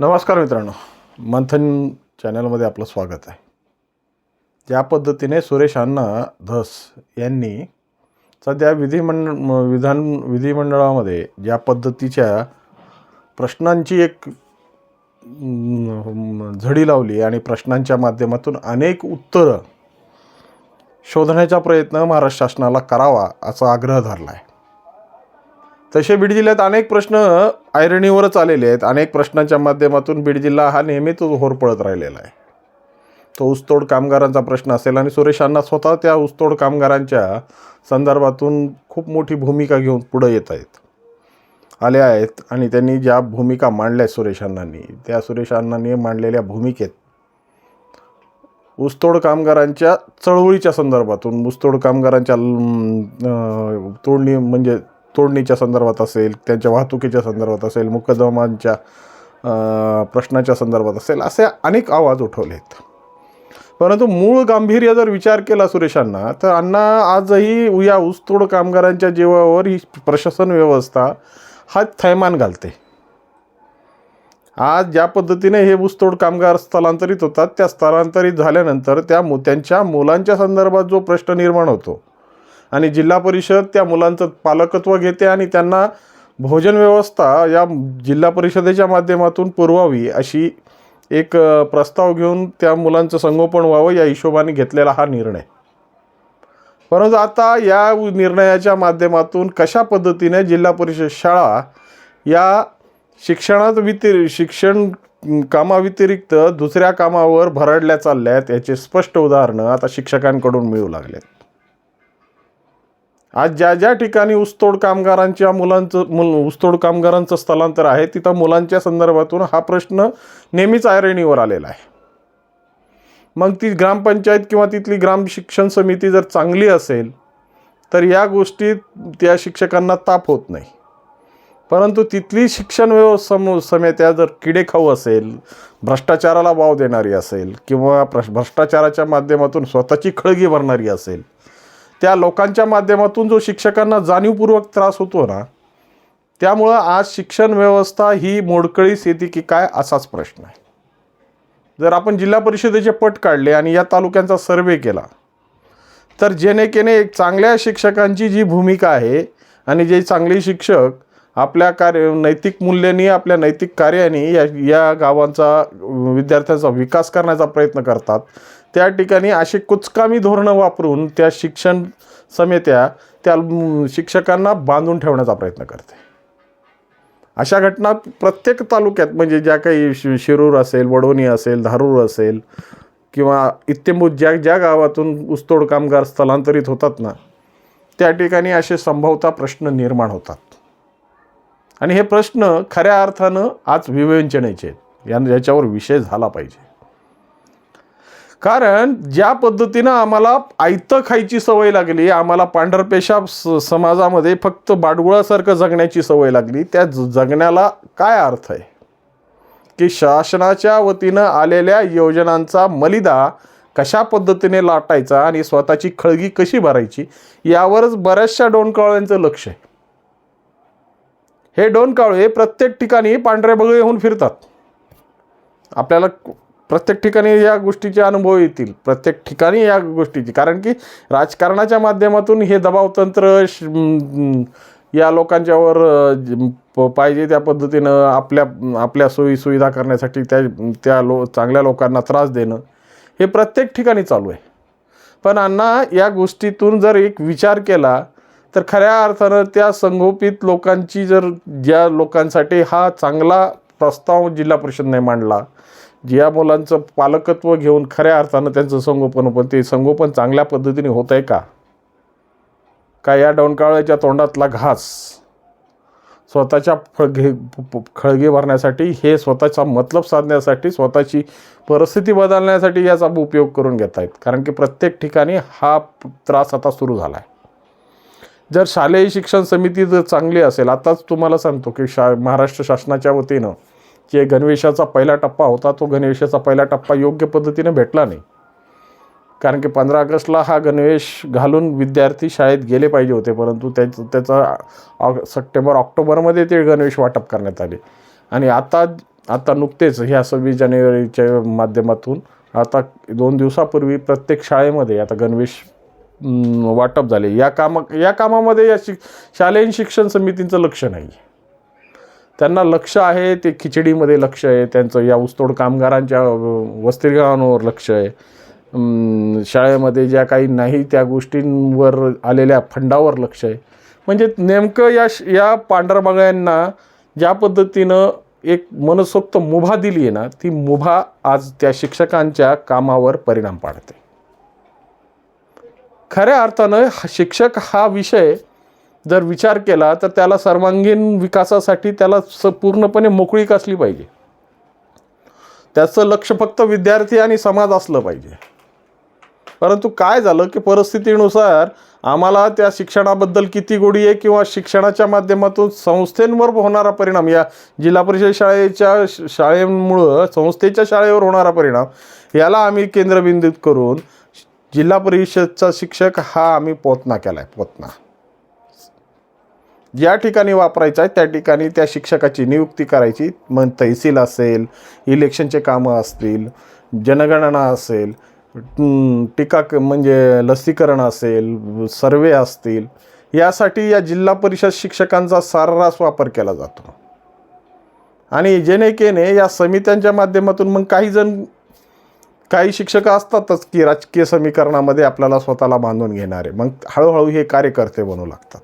नमस्कार मित्रांनो. मंथन चॅनलमध्ये आपलं स्वागत आहे. ज्या पद्धतीने सुरेश अण्णा धस यांनी सध्या विधिमंड म- विधान विधिमंडळामध्ये ज्या पद्धतीच्या प्रश्नांची एक झडी लावली आणि प्रश्नांच्या माध्यमातून अनेक उत्तरं शोधण्याचा प्रयत्न महाराष्ट्र शासनाला करावा असा आग्रह धरला आहे तसे बीड जिल्ह्यात अनेक प्रश्न ऐरणीवरच आलेले आहेत. अनेक प्रश्नांच्या माध्यमातून बीड जिल्हा हा नेहमीच होरपळत राहिलेला आहे. तो ऊसतोड कामगारांचा प्रश्न असेल आणि सुरेशांना स्वतः त्या ऊसतोड कामगारांच्या संदर्भातून खूप मोठी भूमिका घेऊन पुढं येत आहेत. आले आहेत आणि त्यांनी ज्या भूमिका मांडल्या सुरेश अण्णांनी त्या सुरेश अण्णांनी मांडलेल्या भूमिकेत ऊसतोड कामगारांच्या चळवळीच्या संदर्भातून ऊसतोड कामगारांच्या तोडणी म्हणजे तोडणीच्या संदर्भात असेल त्यांच्या वाहतुकीच्या संदर्भात असेल मुकदमांच्या प्रश्नाच्या संदर्भात असेल असे अनेक आवाज उठवले आहेत परंतु मूळ गांभीर्य जर विचार केला सुरेशांना तर अण्णा आजही या ऊसतोड कामगारांच्या जीवावर ही प्रशासन व्यवस्था हा थैमान घालते. आज ज्या पद्धतीने हे ऊसतोड कामगार स्थलांतरित होतात त्या स्थलांतरित झाल्यानंतर त्या मु त्यांच्या मुलांच्या संदर्भात जो प्रश्न निर्माण होतो आणि जिल्हा परिषद त्या मुलांचं पालकत्व घेते आणि त्यांना भोजन व्यवस्था या जिल्हा परिषदेच्या माध्यमातून पुरवावी अशी एक प्रस्ताव घेऊन त्या मुलांचं संगोपन व्हावं या हिशोबाने घेतलेला हा निर्णय. परंतु आता या निर्णयाच्या माध्यमातून कशा पद्धतीने जिल्हा परिषद शाळा या शिक्षणात व्यतिरि शिक्षण कामाव्यतिरिक्त दुसऱ्या कामावर भरडल्या चालल्यात याचे स्पष्ट उदाहरणं आता शिक्षकांकडून मिळू लागलेत. आज ज्या ज्या ठिकाणी ऊसतोड कामगारांच्या मुलांचं मुल ऊसतोड कामगारांचं स्थलांतर आहे तिथं मुलांच्या संदर्भातून हा प्रश्न नेहमीच ऐरणीवर आलेला आहे. मग ती ग्रामपंचायत किंवा तिथली ग्राम शिक्षण समिती जर चांगली असेल तर या गोष्टीत त्या शिक्षकांना ताप होत नाही. परंतु तिथली शिक्षण व्यवस्था समित्या जर किडेखाऊ असेल भ्रष्टाचाराला वाव देणारी असेल किंवा भ्रष्टाचाराच्या माध्यमातून स्वतःची खळगी भरणारी असेल त्या लोकांच्या माध्यमातून जो शिक्षकांना जाणीवपूर्वक त्रास होतो ना त्यामुळं आज शिक्षण व्यवस्था ही मोडकळीस येते की काय असाच प्रश्न आहे. जर आपण जिल्हा परिषदेचे पट काढले आणि या तालुक्यांचा सर्वे केला तर जेणेकेने एक चांगल्या शिक्षकांची जी भूमिका आहे आणि जे चांगले शिक्षक आपल्या कार्य नैतिक मूल्यांनी आपल्या नैतिक कार्याने या या गावांचा विद्यार्थ्यांचा विकास करण्याचा प्रयत्न करतात. त्या ठिकाणी अशी कुचकामी धोरणं वापरून त्या शिक्षण समित्या त्या शिक्षकांना बांधून ठेवण्याचा प्रयत्न करते. अशा घटना प्रत्येक तालुक्यात म्हणजे ज्या काही शि शिरूर असेल वडोणी असेल धारूर असेल किंवा इत्यंभूत ज्या ज्या गावातून ऊसतोड कामगार स्थलांतरित होतात ना त्या ठिकाणी असे संभवता प्रश्न निर्माण होतात. आणि हे प्रश्न खऱ्या अर्थानं आज विवेचनेचे आहेत. या याच्यावर विषय झाला पाहिजे. कारण ज्या पद्धतीनं आम्हाला आयतं खायची सवय लागली आम्हाला पांढरपेशा स समाजामध्ये फक्त बाडगुळासारखं जगण्याची सवय लागली त्या जगण्याला काय अर्थ आहे? की शासनाच्या वतीनं आलेल्या योजनांचा मलिदा कशा पद्धतीने लाटायचा आणि स्वतःची खळगी कशी भरायची यावरच बऱ्याचशा डोनकावळ्यांचं लक्ष आहे. हे डोनकावळे प्रत्येक ठिकाणी पांढरे बगळे होऊन फिरतात. आपल्याला प्रत्येक ठिकाणी या गोष्टीचे अनुभव येतील. प्रत्येक ठिकाणी या गोष्टीची. कारण की राजकारणाच्या माध्यमातून हे दबावतंत्र श- या लोकांच्यावर प- पाहिजे त्या पद्धतीनं आपल्या आपल्या सोयी सुविधा करण्यासाठी त्या त्या लो चांगल्या लोकांना त्रास देणं हे प्रत्येक ठिकाणी चालू आहे. पण अण्णा या गोष्टीतून जर एक विचार केला तर खऱ्या अर्थानं त्या संगोपित लोकांची जर ज्या लोकांसाठी हा चांगला प्रस्ताव जिल्हा परिषदने मांडला ज्या मुलांचं पालकत्व घेऊन खऱ्या अर्थानं त्यांचं संगोपन पण ते संगोपन चांगल्या पद्धतीने होत आहे का? का या डोंकाळ्याच्या तोंडातला घास स्वतःच्या फळगे खळगे भरण्यासाठी हे स्वतःचा मतलब साधण्यासाठी स्वतःची परिस्थिती बदलण्यासाठी याचा उपयोग करून घेत आहेत? कारण की प्रत्येक ठिकाणी हा त्रास आता सुरू झाला आहे जर शालेय शिक्षण समिती जर चांगली असेल आताच तुम्हाला सांगतो की शा महाराष्ट्र शासनाच्या वतीनं जे गणवेशाचा पहिला टप्पा होता तो गणवेशाचा पहिला टप्पा योग्य पद्धतीने भेटला नाही. कारण की पंधरा ऑगस्टला हा गणवेश घालून विद्यार्थी शाळेत गेले पाहिजे होते परंतु त्याचं त्याचा सप्टेंबर ऑक्टोबरमध्ये ते गणवेश वाटप करण्यात आले. आणि आता आता नुकतेच ह्या सव्वीस जानेवारीच्या माध्यमातून आता दोन दिवसापूर्वी प्रत्येक शाळेमध्ये आता गणवेश वाटप झाले. या कामा या कामामध्ये या शिक शालेय शिक्षण समितींचं लक्ष नाही. त्यांना लक्ष आहे ते खिचडीमध्ये लक्ष आहे त्यांचं या ऊसतोड कामगारांच्या अं, लक्ष आहे. शाळेमध्ये ज्या काही नाही त्या गोष्टींवर आलेल्या फंडावर लक्ष आहे. म्हणजे नेमकं या श- या पांढरबागांना ज्या पद्धतीनं एक मनसोक्त मुभा दिली आहे ना ती मुभा आज त्या शिक्षकांच्या कामावर परिणाम पाडते. खऱ्या अर्थानं शिक्षक हा विषय जर विचार केला तर त्याला सर्वांगीण विकासासाठी त्याला स पूर्णपणे मोकळीक असली पाहिजे? त्याचं लक्ष फक्त विद्यार्थी आणि समाज असलं पाहिजे. परंतु काय झालं की परिस्थितीनुसार आम्हाला त्या शिक्षणाबद्दल किती गोडी आहे किंवा शिक्षणाच्या माध्यमातून संस्थेंवर होणारा परिणाम या जिल्हा परिषद शाळेच्या शाळेमुळं संस्थेच्या शाळेवर होणारा परिणाम याला आम्ही केंद्रबिंदूत करून जिल्हा परिषदचा शिक्षक हा आम्ही पोतना केला आहे पोतना. ज्या ठिकाणी वापरायचा आहे त्या ठिकाणी त्या शिक्षकाची नियुक्ती करायची. मग तहसील असेल इलेक्शनचे कामं असतील जनगणना असेल टीका म्हणजे लसीकरण असेल सर्वे असतील यासाठी या जिल्हा परिषद शिक्षकांचा सर्रास वापर केला जातो. आणि जेणेकेने या समित्यांच्या माध्यमातून मग काही जण काही शिक्षक असतातच की राजकीय समीकरणामध्ये आपल्याला स्वतःला बांधून घेणारे. मग हळूहळू हे कार्यकर्ते बनू लागतात.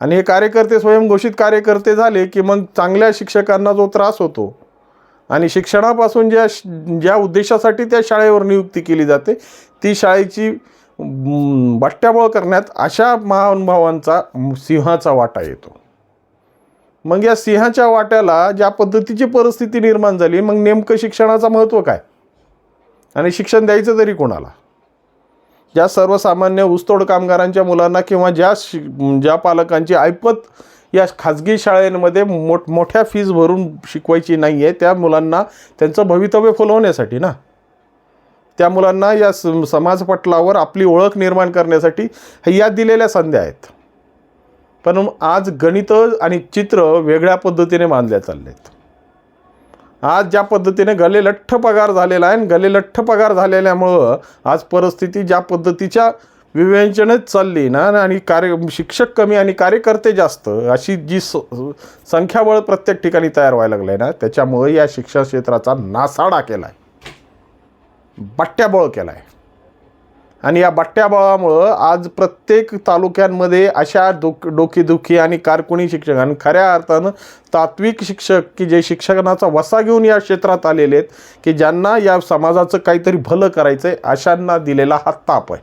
आणि हे कार्यकर्ते स्वयंघोषित कार्यकर्ते झाले की मग चांगल्या शिक्षकांना जो त्रास होतो आणि शिक्षणापासून ज्या ज्या उद्देशासाठी त्या शाळेवर नियुक्ती केली जाते ती शाळेची म, बट्ट्याबोळ करण्यात अशा महानुभावांचा सिंहाचा वाटा येतो. मग या सिंहाच्या वाट्याला ज्या पद्धतीची परिस्थिती निर्माण झाली मग नेमकं शिक्षणाचं महत्त्व काय? आणि शिक्षण द्यायचं तरी कोणाला? ज्या सर्वसामान्य ऊसतोड कामगारांच्या मुलांना किंवा ज्या शि ज्या पालकांची ऐपत या खाजगी शाळेमध्ये मोठ मोठ्या फीज भरून शिकवायची नाही आहे त्या मुलांना त्यांचं भवितव्य फुलवण्यासाठी ना? त्या मुलांना या स समाजपटलावर आपली ओळख निर्माण करण्यासाठी या दिलेल्या संध्या आहेत. पण आज गणित आणि चित्र वेगळ्या पद्धतीने मानल्या चालले आहेत आज ज्या पद्धतीने गलेलठ्ठ पगार झालेला आहे आणि गलेलठ्ठ पगार झालेल्यामुळं आज परिस्थिती ज्या पद्धतीच्या विवेचनेत चालली ना आणि कार्य शिक्षक कमी आणि कार्यकर्ते जास्त अशी जी स संख्याबळ प्रत्येक ठिकाणी तयार व्हायला लागलं आहे ना त्याच्यामुळे या शिक्षण क्षेत्राचा नासाडा केला आहे बट्ट्याबळ केला आहे आणि या बट्ट्याबळामुळं आज प्रत्येक तालुक्यांमध्ये अशा डोक डोकेदुखी आणि कारकुणी शिक्षक आणि खऱ्या अर्थानं तात्विक शिक्षक की जे शिक्षणाचा वसा घेऊन या क्षेत्रात आलेले आहेत की ज्यांना या समाजाचं काहीतरी भलं करायचं आहे अशांना दिलेला हा ताप आहे.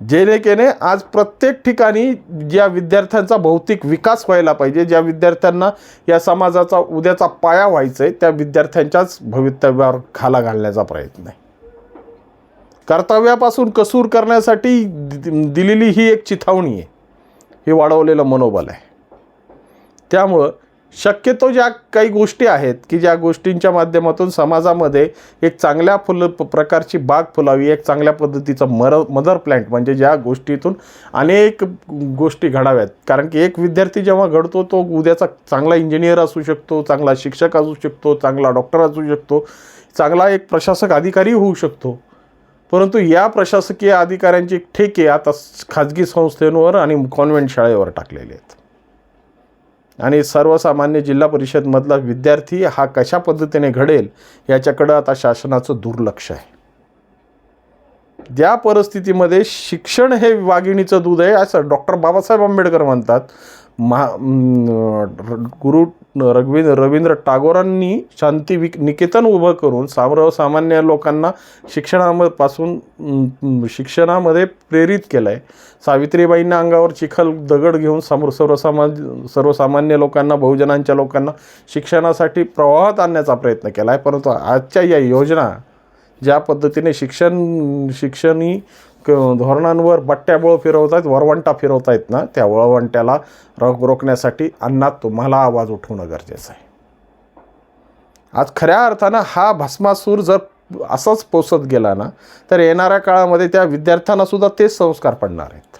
जेणेकेने आज प्रत्येक ठिकाणी ज्या विद्यार्थ्यांचा भौतिक विकास व्हायला पाहिजे ज्या विद्यार्थ्यांना या समाजाचा उद्याचा पाया व्हायचा आहे त्या विद्यार्थ्यांच्याच भवितव्यावर खाला घालण्याचा प्रयत्न आहे. कर्तव्यापासून कसूर करण्यासाठी दि- दिलेली ही एक चिथावणी आहे. हे वाढवलेलं मनोबल आहे. त्यामुळं शक्यतो ज्या काही गोष्टी आहेत की ज्या गोष्टींच्या माध्यमातून समाजामध्ये एक चांगल्या फुल प- प्रकारची बाग फुलावी एक चांगल्या पद्धतीचं मर मदर प्लॅन्ट म्हणजे ज्या गोष्टीतून अनेक गोष्टी घडाव्यात. कारण की एक विद्यार्थी जेव्हा घडतो तो उद्याचा चांगला इंजिनियर असू शकतो चांगला शिक्षक असू शकतो चांगला डॉक्टर असू शकतो चांगला एक प्रशासक अधिकारी होऊ शकतो. परंतु या प्रशासकीय अधिकाऱ्यांचे ठेके आता खाजगी संस्थेवर आणि कॉन्व्हेंट शाळेवर टाकलेले आहेत. आणि सर्वसामान्य जिल्हा परिषदमधला विद्यार्थी हा कशा पद्धतीने घडेल याच्याकडं आता शासनाचं दुर्लक्ष आहे. त्या परिस्थितीमध्ये शिक्षण हे वाघिणीचं दूध आहे असं डॉक्टर बाबासाहेब आंबेडकर म्हणतात महा गुरु रघविंद्र रवींद्र टागोरांनी शांती विक निकेतन उभं करून सर्वसामान्य लोकांना शिक्षणापासून शिक्षणामध्ये प्रेरित केलं आहे सावित्रीबाईंना अंगावर चिखल दगड घेऊन समोर सर्वसामाज सर्वसामान्य लोकांना बहुजनांच्या लोकांना शिक्षणासाठी प्रवाहात आणण्याचा प्रयत्न केला आहे परंतु आजच्या या योजना ज्या पद्धतीने शिक्षण शिक्षणी क धोरणांवर बट्ट्याबोळ फिरवत आहेत वरवंटा फिरवत आहेत ना त्या वळवंट्याला रोख रोखण्यासाठी अन्नात तुम्हाला आवाज उठवणं गरजेचं आहे. आज खऱ्या अर्थानं हा भस्मासूर जर असाच पोसत गेला ना तर येणाऱ्या काळामध्ये त्या विद्यार्थ्यांनासुद्धा तेच संस्कार पडणार आहेत.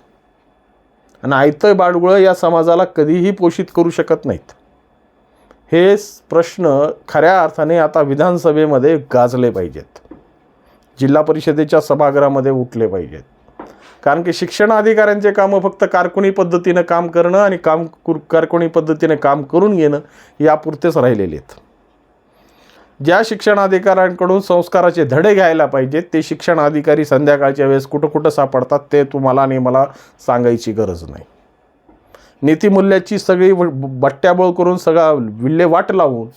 आणि आयतं बाडगुळं या समाजाला कधीही पोषित करू शकत नाहीत. हे प्रश्न खऱ्या अर्थाने आता विधानसभेमध्ये गाजले पाहिजेत. जिल्हा परिषदेच्या सभागृहामध्ये उठले पाहिजेत. कारण की शिक्षण अधिकाऱ्यांचे कामं फक्त कारकुनी पद्धतीनं काम करणं आणि काम कुर कारकुनी पद्धतीने काम करून घेणं यापुरतेच राहिलेले आहेत. ज्या शिक्षण अधिकाऱ्यांकडून संस्काराचे धडे घ्यायला पाहिजेत ते शिक्षण अधिकारी संध्याकाळच्या वेळेस कुठं कुठं सापडतात ते तुम्हाला आणि मला सांगायची गरज नाही. नीतिमूल्याची सगळी बट्ट्याबोळ करून सगळा विल्हेवाट लावून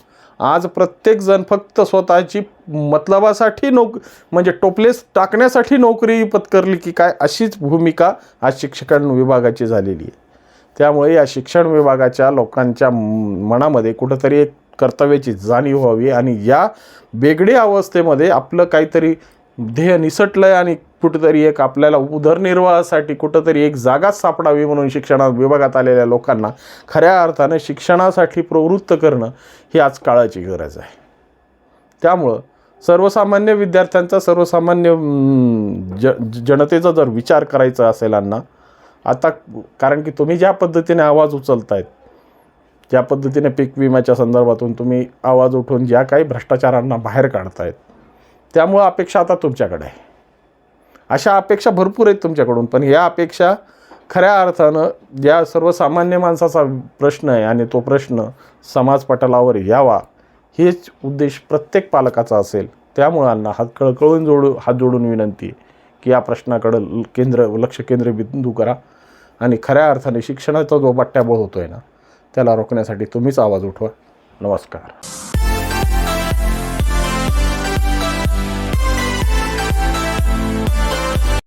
आज प्रत्येकजण फक्त स्वतःची मतलबासाठी नोक म्हणजे टोपलेस टाकण्यासाठी नोकरी पत्करली की काय अशीच भूमिका आज शिक्षण विभागाची झालेली आहे. त्यामुळे या शिक्षण विभागाच्या लोकांच्या मनामध्ये कुठंतरी एक कर्तव्याची जाणीव व्हावी आणि या बेगडी अवस्थेमध्ये आपलं काहीतरी ध्येय निसटलं आहे आणि कुठंतरी एक आपल्याला उदरनिर्वाहासाठी कुठंतरी एक जागाच सापडावी म्हणून शिक्षणा विभागात आलेल्या लोकांना खऱ्या अर्थानं शिक्षणासाठी प्रवृत्त करणं ही आज काळाची गरज आहे. त्यामुळं सर्वसामान्य विद्यार्थ्यांचा सर्वसामान्य ज जनतेचा जर विचार करायचा असेल अण्णा आता कारण की तुम्ही ज्या पद्धतीने आवाज उचलतायत ज्या पद्धतीने पीक विम्याच्या संदर्भातून तुम्ही आवाज उठवून ज्या काही भ्रष्टाचारांना बाहेर काढतायत त्यामुळं अपेक्षा आता तुमच्याकडे आहे. अशा अपेक्षा भरपूर आहेत तुमच्याकडून पण ह्या अपेक्षा खऱ्या अर्थानं ज्या सर्वसामान्य माणसाचा प्रश्न आहे आणि तो प्रश्न समाजपटलावर यावा हेच उद्देश प्रत्येक पालकाचा असेल. त्यामुळांना हात कळकळून जोडू हात जोडून विनंती आहे की या प्रश्नाकडं ल- केंद्र लक्ष केंद्रबिंदू करा आणि खऱ्या अर्थाने शिक्षणाचा जो बट्ट्याबळ होतो आहे ना त्याला रोखण्यासाठी तुम्हीच आवाज उठवा. नमस्कार.